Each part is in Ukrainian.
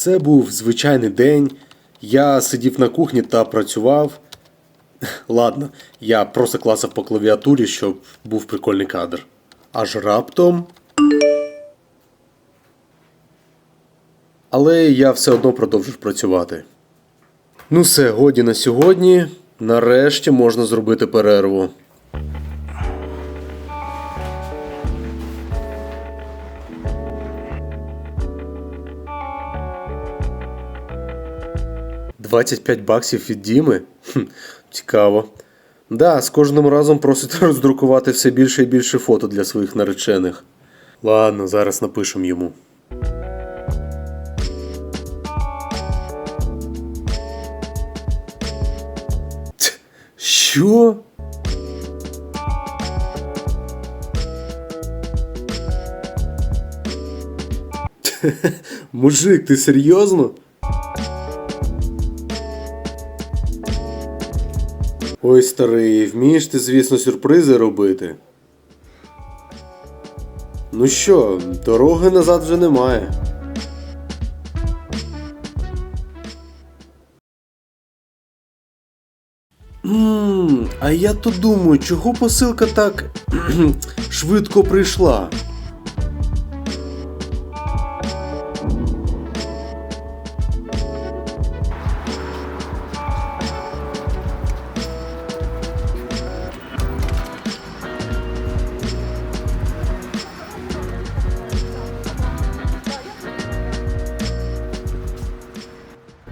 Це був звичайний день. Я сидів на кухні та працював. Ладно, я просто клацав по клавіатурі, щоб був прикольний кадр. Аж раптом. Але я все одно продовжив працювати. Ну все, годі на сьогодні. Нарешті можна зробити перерву. «25 баксів від Діми? Хм, цікаво. Да, з кожним разом просить роздрукувати все більше і більше фото для своїх наречених. Ладно, зараз напишемо йому. Що? Мужик, ти серйозно? Ой, старий, вмієш ти, звісно, сюрпризи робити. Ну що, дороги назад вже немає. Ммм, а я то думаю, чого посилка так швидко прийшла.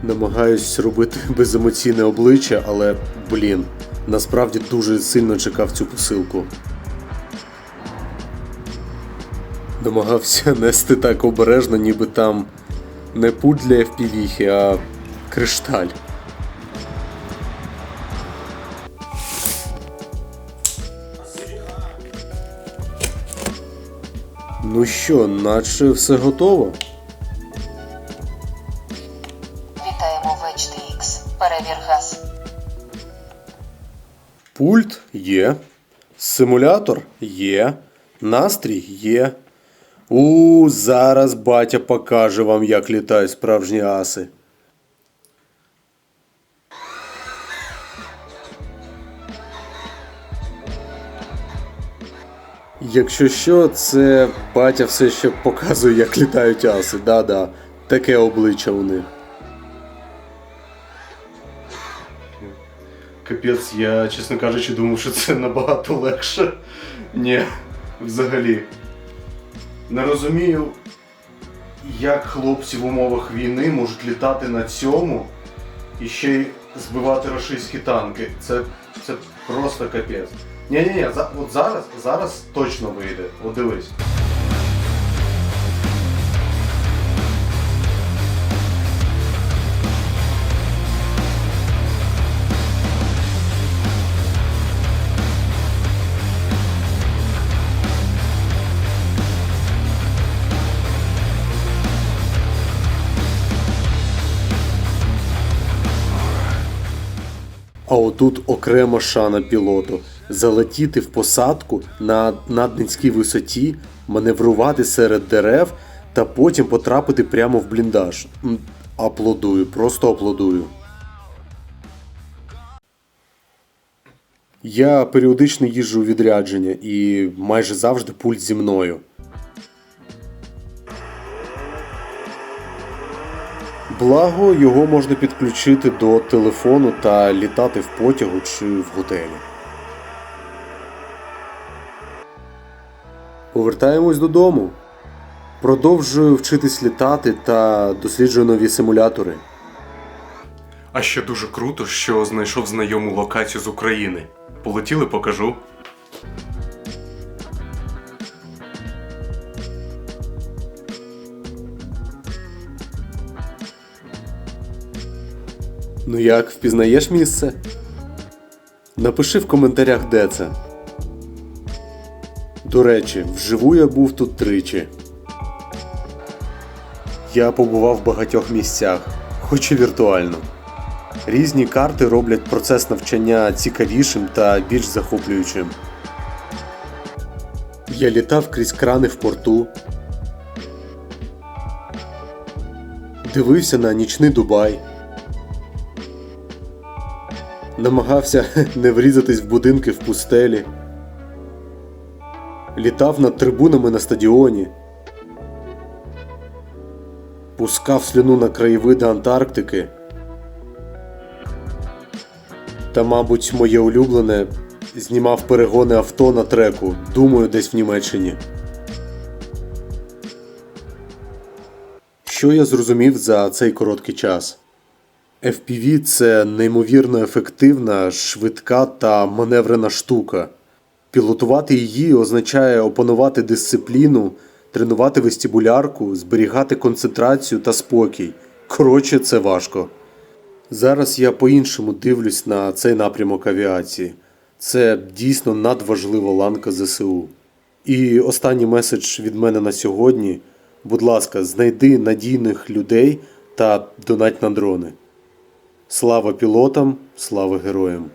Намагаюсь робити беземоційне обличчя, але блін, насправді дуже сильно чекав цю посилку. Намагався нести так обережно, ніби там не пуль для FPV, а кришталь. Ну що, наче все готово? Перевір газ. Пульт є. Симулятор є. Настрій є. У, зараз батя покаже вам, як літають справжні аси. Якщо що, це батя все ще показує, як літають аси. Да-да, таке обличчя у них. Капець, я, чесно кажучи, думав, що це набагато легше. Ні, взагалі. Не розумію, як хлопці в умовах війни можуть літати на цьому і ще й збивати російські танки. Це, це просто капець. Ні-ні-ні, от зараз, зараз точно вийде. От дивись. А отут окрема шана пілоту. Залетіти в посадку на наднизькій висоті, маневрувати серед дерев та потім потрапити прямо в бліндаж. Аплодую, просто аплодую. Я періодично їжджу у відрядження і майже завжди пульт зі мною. Благо, його можна підключити до телефону та літати в потягу чи в готелі. Повертаємось додому. Продовжую вчитись літати та досліджую нові симулятори. А ще дуже круто, що знайшов знайому локацію з України. Полетіли, покажу. Ну як, впізнаєш місце? Напиши в коментарях, де це. До речі, вживу я був тут тричі. Я побував в багатьох місцях, хоч і віртуально. Різні карти роблять процес навчання цікавішим та більш захоплюючим. Я літав крізь крани в порту. дивився на нічний Дубай. Намагався не врізатись в будинки в пустелі. Літав над трибунами на стадіоні. Пускав слюну на краєвиди Антарктики. Та, мабуть, моє улюблене знімав перегони авто на треку, думаю, десь в Німеччині. Що я зрозумів за цей короткий час? FPV – це неймовірно ефективна, швидка та маневрена штука. Пілотувати її означає опанувати дисципліну, тренувати вестибулярку, зберігати концентрацію та спокій. Коротше, це важко. Зараз я по-іншому дивлюсь на цей напрямок авіації. Це дійсно надважлива ланка ЗСУ. І останній меседж від мене на сьогодні. Будь ласка, знайди надійних людей та донать на дрони. Слава пілотам, слава героям!